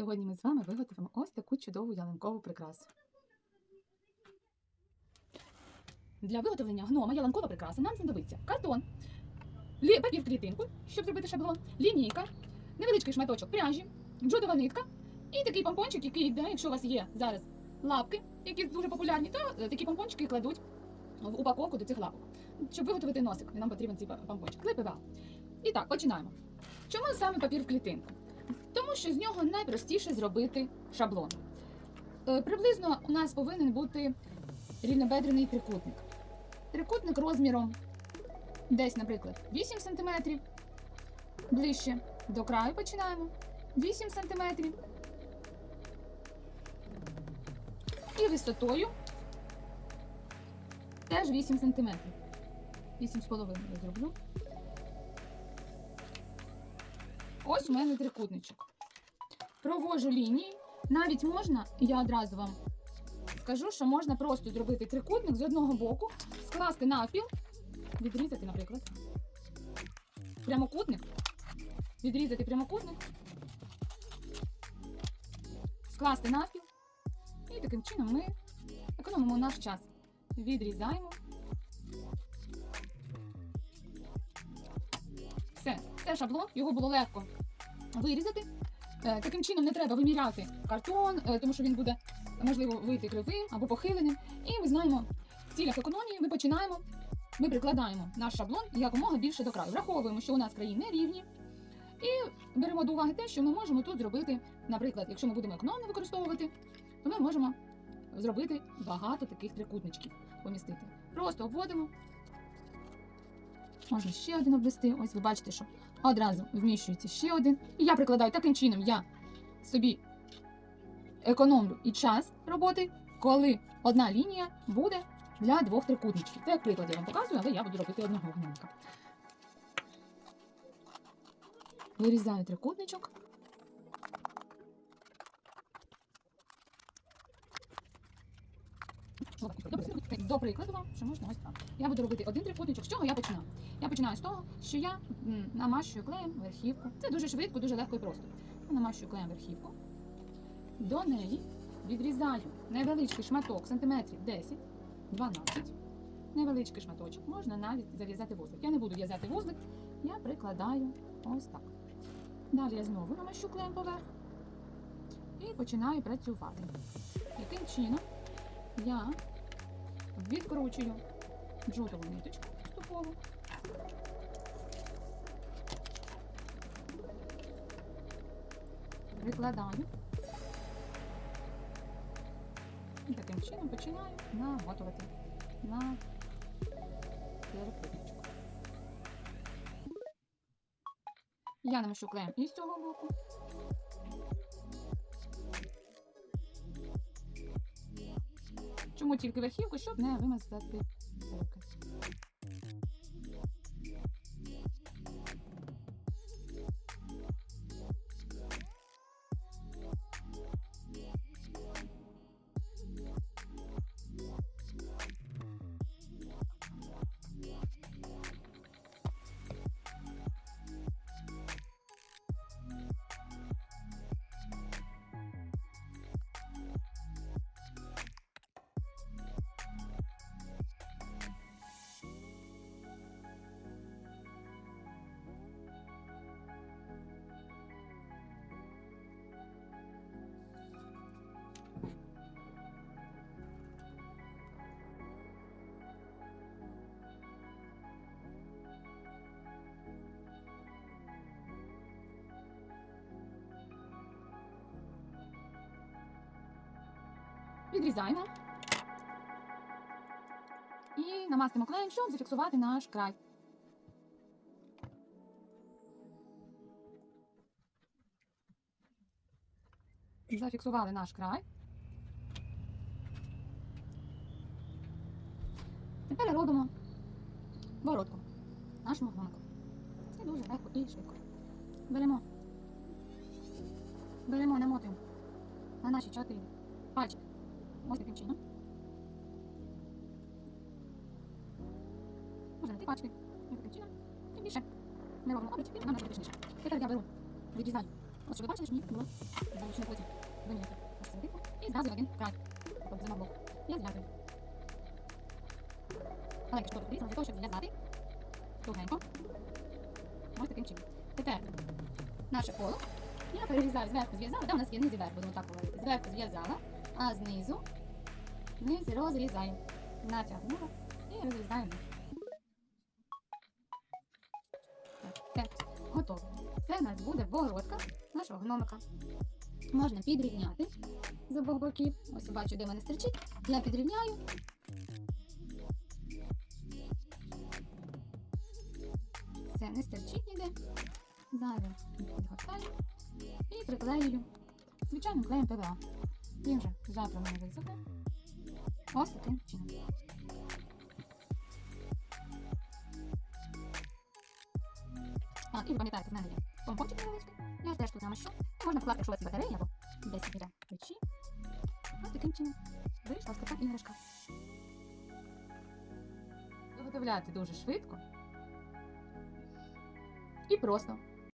Сьогодні ми з вами виготовимо ось таку чудову ялинкову прикрасу. Для виготовлення гнома ялинкова прикраса нам знадобиться картон, папір клітинку, щоб зробити шаблон, лінійка, невеличкий шматочок пряжі, джутова нитка і такий помпончик, який йде, якщо у вас є зараз лапки, які дуже популярні, то е, такі помпончики кладуть в упаковку до цих лапок. Щоб виготовити носик, нам потрібен цей помпончик. Клепи І так, починаємо. Чому саме папір в клітинку? Тому що з нього найпростіше зробити шаблон. Е, Приблизно у нас повинен бути рівнобедрений трикутник. Трикутник розміром десь, наприклад, 8 см. Ближче до краю починаємо. 8 см. І висотою теж 8 см. 8,5 я зроблю. Ось у мене трикутничок. Провожу лінії. Навіть можна, я одразу вам скажу, що можна просто зробити трикутник з одного боку, скласти навпіл, відрізати, наприклад, прямокутник, відрізати прямокутник, скласти навпіл. І таким чином ми економимо наш час. Відрізаємо. Все, це шаблон, його було легко вирізати. Е, Таким чином не треба виміряти картон, е, тому що він буде можливо вийти кривим або похиленим. І ми знаємо, в цілях економії ми починаємо, ми прикладаємо наш шаблон якомога більше до краю. Враховуємо, що у нас краї не рівні. І беремо до уваги те, що ми можемо тут зробити, наприклад, якщо ми будемо економно використовувати, то ми можемо зробити багато таких трикутничків помістити. Просто обводимо. Можна ще один обвести. Ось ви бачите, що одразу вміщується ще один. І я прикладаю таким чином, я собі економлю і час роботи, коли одна лінія буде для двох трикутничків. Це як приклад я вам показую, але я буду робити одного гномика. Вирізаю трикутничок. До прикладу вам, що можна ось так. Я буду робити один трикутничок. З чого я починаю? Я починаю з того, що я намащую клеєм верхівку. Це дуже швидко, дуже легко і просто. Я намащую клеєм верхівку. До неї відрізаю невеличкий шматок, сантиметрів 10-12. Невеличкий шматочок. Можна навіть зав'язати вузлик. Я не буду в'язати вузлик, я прикладаю ось так. Далі я знову намащу клеєм поверх і починаю працювати. Яким чином я відкручую джутову ниточку поступово. Викладаю. І таким чином починаю намотувати на перепутничку. Я намащу клеєм і з цього боку. Тільки верхівку, щоб не вимазати Відрізаємо. І намастимо клеєм, щоб зафіксувати наш край. Зафіксували наш край. Тепер робимо воротку нашому гнонику. Це дуже легко і швидко. Беремо. Беремо, намотуємо на наші чотири пальчики. Ось таким чином. Можна на пачки. Ось таким чином. Тим більше ми робимо обріч, нам буде точніше. Тепер я беру, відрізаю От щоб ви бачили, що ні, було залучено потім вимінити нашу серединку і зразу один край. Тобто замовлю. Я зв'язую. Маленька шторка порізана для того, щоб зв'язати тугенько. Ось таким чином. Тепер наше коло. Я перерізаю зверху зв'язала, де у нас є низ і верх, будемо так говорити. Зверху зв'язала, а знизу низ розрізаю. Натягнула і все, готово. Це в нас буде бородка нашого гномика. Можна підрівняти з обох боків. Ось бачу, де мене стерчить. Я підрівняю. Все, не стерчить ніде. Зайве підгортаю і приклеюю звичайним клеєм ПВА. Він вже завтра в мене. Ось таким чином. А, і пам'ятаєте, в мене є помпончик. Я теж тут намащу. Можна покласти, якщо є або десь біля печі. Ось таким чином. Ось така іграшка. Виготовляти дуже швидко і просто.